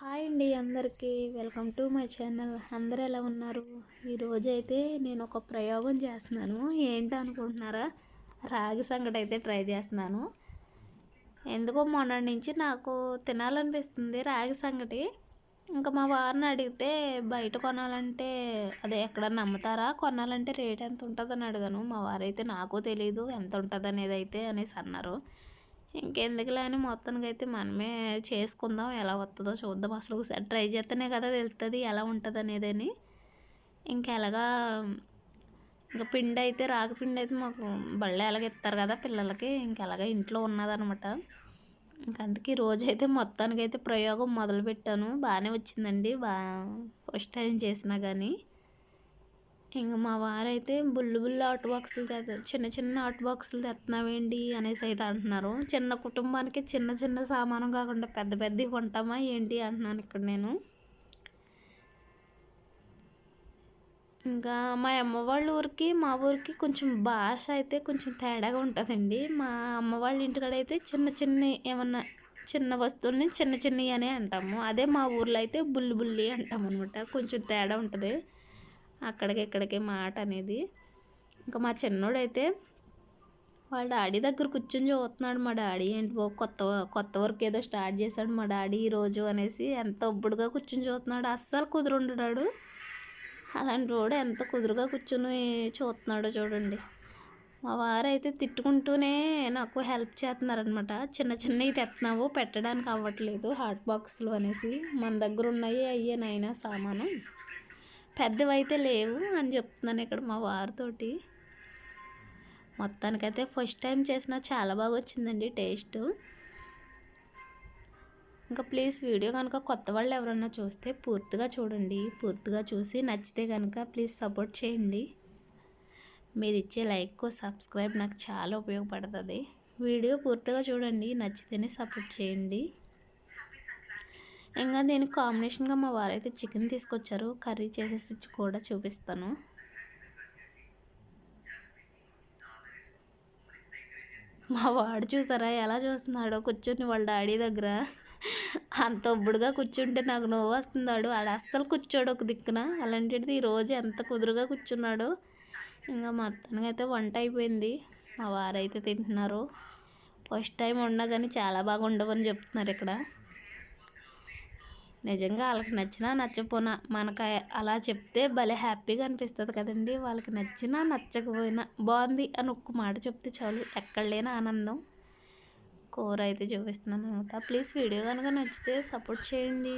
Hi అండి అందరికీ. Welcome to my channel. అందరూ ఎలా ఉన్నారు? ఈరోజు అయితే నేను ఒక ప్రయోగం చేస్తున్నాను. ఏంటి అనుకుంటున్నారా? రాగి సంగటి అయితే ట్రై చేస్తున్నాను. ఎందుకో మొన్నటి నుంచి నాకు తినాలనిపిస్తుంది రాగి సంగటి. ఇంకా మా వారిని అడిగితే బయట కొనాలంటే అదే ఎక్కడన్నా నమ్ముతారా? కొనాలంటే రేట్ ఎంత ఉంటుందని అడిగాను. మా వారైతే నాకు తెలియదు ఎంత ఉంటుంది అనేది అయితే అనేసి అన్నారు. ఇంకెందుకులే అని మొత్తానికి అయితే మనమే చేసుకుందాం. ఎలా వస్తుందో చూద్దాం. అసలు ఒకసారి ట్రై చేస్తేనే కదా తెలుస్తుంది ఎలా ఉంటుంది అనేదని ఇంకెలాగా ఇంకా పిండి అయితే రాగి పిండి అయితే మాకు బళ్ళే ఎలాగ ఇస్తారు కదా పిల్లలకి ఇంకెలాగ ఇంట్లో ఉన్నదనమాట. ఇంక అందుకే రోజు అయితే మొత్తానికైతే ప్రయోగం మొదలుపెట్టాను. బాగానే వచ్చిందండి. బాగా ఫస్ట్ టైం చేసినా కానీ ఇంక మా వారైతే బుల్లు బుల్లు ఆర్ట్ బాక్సులు తెస్తారు చిన్న చిన్న హాట్ బాక్సులు తెస్తున్నావేంటి అనేసి అయితే అంటున్నారు. చిన్న కుటుంబానికి చిన్న చిన్న సామానం కాకుండా పెద్ద పెద్దవి కొంటామా ఏంటి అంటున్నాను ఇక్కడ నేను. ఇంకా మా అమ్మ వాళ్ళ ఊరికి మా ఊరికి కొంచెం భాష అయితే కొంచెం తేడాగా ఉంటుందండి. మా అమ్మ వాళ్ళ ఇంటికాడ అయితే చిన్న చిన్న ఏమన్నా చిన్న వస్తువుల్ని చిన్న చిన్నవి అనే అంటాము. అదే మా ఊర్లో అయితే బుల్లి బుల్లి అంటాం అనమాట కొంచెం తేడా ఉంటుంది. అక్కడికి ఇక్కడికి మాట అనేది. ఇంకా మా చిన్నోడైతే వాళ్ళ డాడీ దగ్గర కూర్చొని చూస్తున్నాడు మా డాడీ. ఏంటి బాబు కొత్త కొత్త వర్క్ ఏదో స్టార్ట్ చేశాడు మా డాడీ ఈరోజు అనేసి ఎంత ఒబ్బుడుగా కూర్చొని చూస్తున్నాడు. అస్సలు కుదురుండడాడు అలాంటి వాడు ఎంత కుదురుగా కూర్చొని చూస్తున్నాడో చూడండి. మా వారు అయితే తిట్టుకుంటూనే నాకు హెల్ప్ చేస్తున్నారనమాట చిన్న చిన్నవి తెస్తున్నావు పెట్టడానికి అవ్వట్లేదు హాట్ బాక్స్లు అనేసి. మన దగ్గర ఉన్నాయి అయ్యేనైనా సామాను. పెద్దవైతే లేవు అని చెప్తున్నాను ఇక్కడ మా వారితోటి. మొత్తానికైతే ఫస్ట్ టైం చేసిన చాలా బాగా వచ్చిందండి టేస్ట్. ఇంకా ప్లీజ్ వీడియో కనుక కొత్త వాళ్ళు ఎవరన్నా చూస్తే పూర్తిగా చూడండి. పూర్తిగా చూసి నచ్చితే కనుక ప్లీజ్ సపోర్ట్ చేయండి. మీరు ఇచ్చే లైక్ సబ్స్క్రైబ్ నాకు చాలా ఉపయోగపడుతుంది. వీడియో పూర్తిగా చూడండి నచ్చితేనే సపోర్ట్ చేయండి. ఇంకా దీనికి కాంబినేషన్గా మా వారైతే చికెన్ తీసుకొచ్చారు. కర్రీ చేసేసి కూడా చూపిస్తాను. మా వాడు చూసారా ఎలా చూస్తున్నాడో? కూర్చొని వాళ్ళ డాడీ దగ్గర. అంత ఒబ్బుడుగా కూర్చుంటే నాకు నవ్వు వస్తున్నాడు ఆడ అస్సలు కూర్చోడు ఒక దిక్కున. అలాంటిది ఈరోజు ఎంత కుదురుగా కూర్చున్నాడు. ఇంకా మొత్తానికి అయితే వంట అయిపోయింది. మా వారైతే తింటున్నారు. ఫస్ట్ టైం ఉన్నా కానీ చాలా బాగా ఉండవని చెప్తున్నారు ఇక్కడ. నిజంగా వాళ్ళకి నచ్చినా నచ్చపోనా మనకు అలా చెప్తే భలే హ్యాపీగా అనిపిస్తుంది కదండి. వాళ్ళకి నచ్చినా నచ్చకపోయినా బాగుంది అని ఒక్క మాట చెప్తే చాలు. ఎక్కడ లేని ఆనందం. కూర అయితే చూపిస్తున్నాను అనమాట ప్లీజ్ వీడియో కనుక నచ్చితే సపోర్ట్ చేయండి.